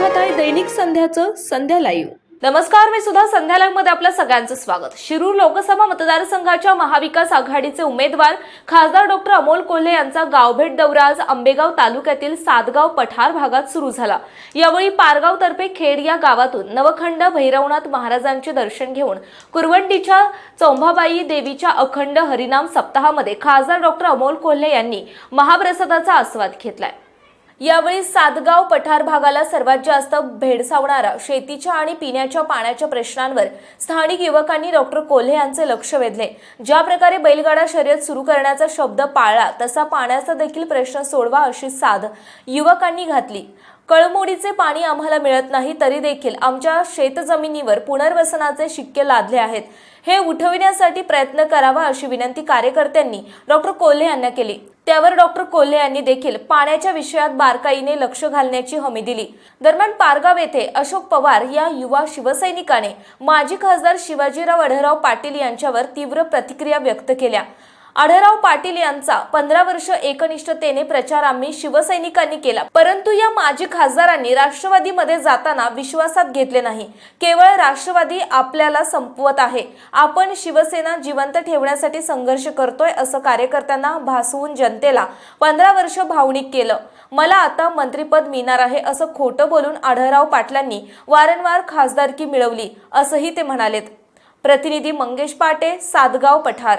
दैनिक संध्याचं संध्या live नमस्कार मी सुद्धा संध्या मध्ये आपलं सगळ्यांचं स्वागत. शिरूर लोकसभा मतदारसंघाच्या महाविकास आघाडीचे उमेदवार खासदार डॉक्टर अमोल कोल्हे यांचा गावभेट दौरा आज आंबेगाव तालुक्यातील सातगाव पठार भागात सुरू झाला. यावेळी पारगाव तर्फे खेड या गावातून नवखंड भैरवनाथ महाराजांचे दर्शन घेऊन कुरवंडीच्या चौंभाबाई देवीच्या अखंड हरिनाम सप्ताहामध्ये खासदार डॉक्टर अमोल कोल्हे यांनी महाप्रसादाचा आस्वाद घेतलाय. यावेळी सातगाव पठार भागाला सर्वात जास्त भेडसावणारा शेतीच्या आणि पिण्याच्या पाण्याच्या प्रश्नांवर स्थानिक युवकांनी डॉक्टर कोल्हे यांचे लक्ष वेधले. ज्या प्रकारे बैलगाडा शर्यत सुरू करण्याचा शब्द पाळला तसा पाण्याचा देखील प्रश्न सोडवा अशी साध युवकांनी घातली. कळमोडीचे पाणी आम्हाला मिळत नाही तरी देखील आमच्या शेतजमिनीवर पुनर्वसनाचे शिक्के लादले आहेत. हे उठविण्यासाठी प्रयत्न करावा अशी विनंती कार्यकर्त्यांनी डॉक्टर कोल्हे यांना केली. त्यावर डॉक्टर कोल्हे यांनी देखील पाण्याच्या विषयात बारकाईने लक्ष घालण्याची हमी दिली. दरम्यान पारगाव येथे अशोक पवार या युवा शिवसैनिकाने माजी खासदार शिवाजीराव अढळराव पाटील यांच्यावर तीव्र प्रतिक्रिया व्यक्त केल्या. आढळराव पाटील यांचा पंधरा वर्ष एकनिष्ठतेने प्रचार आम्ही शिवसैनिकांनी केला. परंतु या माजी खासदारांनी राष्ट्रवादीमध्ये जाताना विश्वासात घेतले नाही. केवळ राष्ट्रवादी आपल्याला संपवत आहे. आपण शिवसेना जिवंत ठेवण्यासाठी संघर्ष करतोय असं कार्यकर्त्यांना भासवून जनतेला पंधरा वर्ष भावनिक केलं. मला आता मंत्रीपद मिळणार आहे असं खोटं बोलून आढळराव पाटलांनी वारंवार खासदारकी मिळवली असंही ते म्हणालेत. प्रतिनिधी मंगेश पाटे सातगाव पठार.